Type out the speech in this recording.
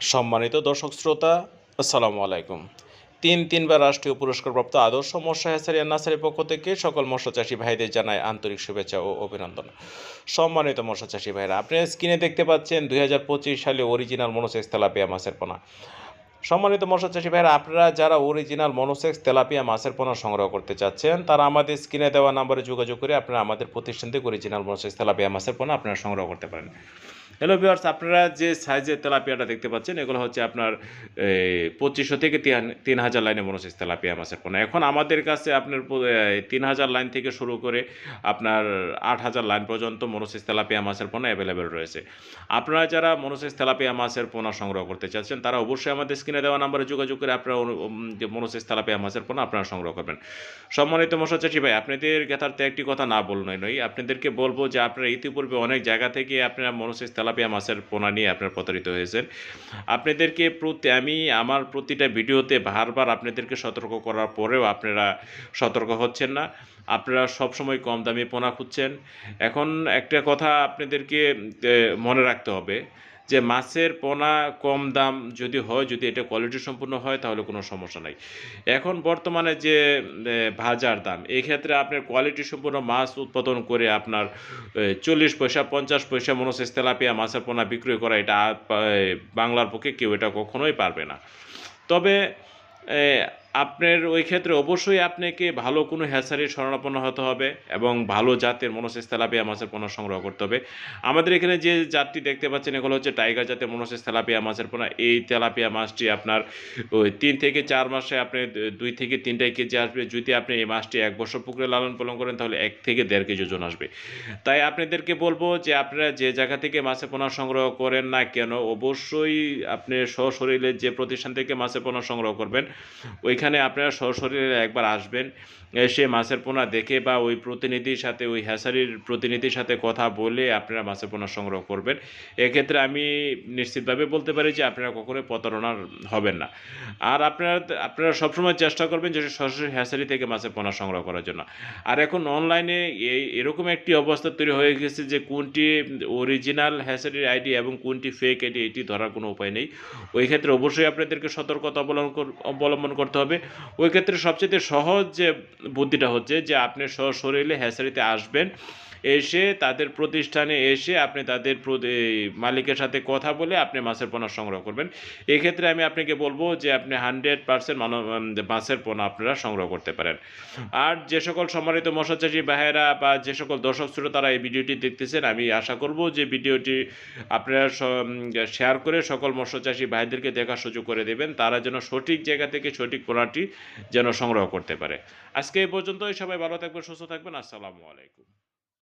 সম্মানিত দর্শক শ্রোতা, আসসালামু আলাইকুম। তিন তিনবার রাষ্ট্রীয় পুরস্কারপ্রাপ্ত আদর্শ মৎস্য হ্যাচারি আর পক্ষ থেকে সকল মৎস্য চাষী ভাইদের জানায় আন্তরিক শুভেচ্ছা ও অভিনন্দন। সম্মানিত মৎস্য চাষী ভাইরা, আপনি স্ক্রিনে দেখতে পাচ্ছেন দুই হাজার পঁচিশ সালে অরিজিনাল মনোসেক্স তেলাপিয়া মাছের পোনা। সম্মানিত মৎস্য চাষী ভাইরা, আপনারা যারা অরিজিনাল মনোসেক্স তেলাপিয়া মাছের পোনা সংগ্রহ করতে চাচ্ছেন, তারা আমাদের স্ক্রিনে দেওয়া নাম্বারে যোগাযোগ করে আপনারা আমাদের প্রতিষ্ঠান থেকে অরিজিনাল মনোসেক্স তেলাপিয়া মাছের পোনা আপনারা সংগ্রহ করতে পারেন। হ্যালো ভিউয়ার্স আপনারা যে সাইজের তেলাপিয়াটা দেখতে পাচ্ছেন, এগুলো হচ্ছে আপনার পঁচিশশো থেকে তিন হাজার লাইনে মনোসিস তেলাপিয়া মাছের পোনা। এখন আমাদের কাছে আপনার তিন হাজার লাইন থেকে শুরু করে আপনার আট হাজার লাইন পর্যন্ত মনোসিস তেলাপিয়া মাছের পোনা অ্যাভেলেবেল রয়েছে। আপনারা যারা মনোসিস তেলাপিয়া মাছের পোনা সংগ্রহ করতে চাচ্ছেন, তারা অবশ্যই আমাদের স্ক্রিনে দেওয়া নাম্বারে যোগাযোগ করে আপনারা যে মনোসিস তেলাপিয়া মাছের পোনা আপনারা সংগ্রহ করবেন। সম্মানিত মশা চাষি ভাই, আপনাদের জ্ঞাতার্থে একটি কথা না বলনই নয়। আপনাদেরকে বলব যে আপনারা ইতিপূর্বে অনেক জায়গা থেকে আপনারা মনোসিস তেলাপিয়া মাছের পোনা নিয়ে আপনারা প্রতারিত হয়েছেন। আপনাদেরকে প্রতি আমি আমার প্রতিটা ভিডিওতে বারবার আপনাদেরকে সতর্ক করার পরেও আপনারা সতর্ক হচ্ছেন না। আপনারা সবসময় কম দামে পোনা খুঁজছেন। এখন একটা কথা আপনাদেরকে মনে রাখতে হবে। যে মাছের পোনা কম দাম যদি হয়, যদি এটা কোয়ালিটি সম্পূর্ণ হয়, তাহলে কোনো সমস্যা নাই। এখন বর্তমানে যে বাজার দাম, এই ক্ষেত্রে আপনার কোয়ালিটি সম্পূর্ণ মাছ উৎপাদন করে আপনার চল্লিশ পয়সা, পঞ্চাশ পয়সা মনোসেস তেলাপিয়া মাছের পোনা বিক্রয় করা, এটা বাংলার পক্ষে কেউ এটা কখনোই পারবে না। তবে আপনার ওই ক্ষেত্রে অবশ্যই আপনাকে ভালো কোনো হ্যাচারির শরণাপন্ন হতে হবে এবং ভালো জাতের মনোসেস তেলাপিয়া মাছের পোনা সংগ্রহ করতে হবে। আমাদের এখানে যে জাতটি দেখতে পাচ্ছেন, এগুলো হচ্ছে টাইগার জাতের মনোসেস তেলাপিয়া মাছের পোনা। এই তেলাপিয়া মাছটি আপনার ওই তিন থেকে চার মাসে আপনি দুই থেকে তিনটাই কেজি আসবে। যদি আপনি এই মাছটি এক বছর পুকুরে লালন পালন করেন, তাহলে এক থেকে দেড় কেজি ওজন আসবে। তাই আপনাদেরকে বলব যে আপনারা যে জায়গা থেকে মাছের পোনা সংগ্রহ করেন না কেন, অবশ্যই আপনি সশরীরে যে প্রতিষ্ঠান থেকে মাছের পোনা সংগ্রহ করবেন, ওইখানে আপনারা সশরীরে একবার আসবেন, এসে মাছের পোনা দেখে বা ওই প্রতিনিধির সাথে, ওই হ্যাসারির প্রতিনিধির সাথে কথা বলে আপনারা মাছের পোনা সংগ্রহ করবেন। এক্ষেত্রে আমি নিশ্চিতভাবে বলতে পারি যে আপনারা কখনোই প্রতারণার হবেন না। আর আপনারা আপনারা সবসময় চেষ্টা করবেন যে সরাসরি হ্যাসারি থেকে মাছের পোনা সংগ্রহ করার জন্য। আর এখন অনলাইনে এই, এরকম একটি অবস্থা তৈরি হয়ে গেছে যে কোনটি অরিজিনাল হ্যাসারির আইডি এবং কোনটি ফেক আইডি, এটি ধরার কোনো উপায় নেই। ওই ক্ষেত্রে অবশ্যই আপনাদেরকে সতর্কতা অবলম্বন অবলম্বন করতে হবে। ওই ক্ষেত্রে সবচেয়ে সহজ যে বুদ্ধিটা হচ্ছে যে আপনি সশরীরে হ্যাসারিতে আসবেন। এসে তাদের প্রতিষ্ঠানে এসে আপনি তাদের মালিকের সাথে কথা বলে আপনি মাছের পোনা সংগ্রহ করবেন। এক্ষেত্রে আমি আপনাকে বলব যে আপনি হান্ড্রেড পার্সেন্ট মাছের পোনা আপনারা সংগ্রহ করতে পারেন। আর যে সকল সম্মানিত মশা চাষি ভাইয়েরা বা যে সকল দর্শক শ্রোতারা এই ভিডিওটি দেখতেছেন, আমি আশা করব যে ভিডিওটি আপনারা শেয়ার করে সকল মৎস্য চাষি ভাইদেরকে দেখার সুযোগ করে দেবেন। তারা যেন সঠিক জায়গা থেকে সঠিক পোনাটি যেন সংগ্রহ করতে পারে। আজকে এই পর্যন্তই। সবাই ভালো থাকবেন, সুস্থ থাকবেন। আসসালামু আলাইকুম।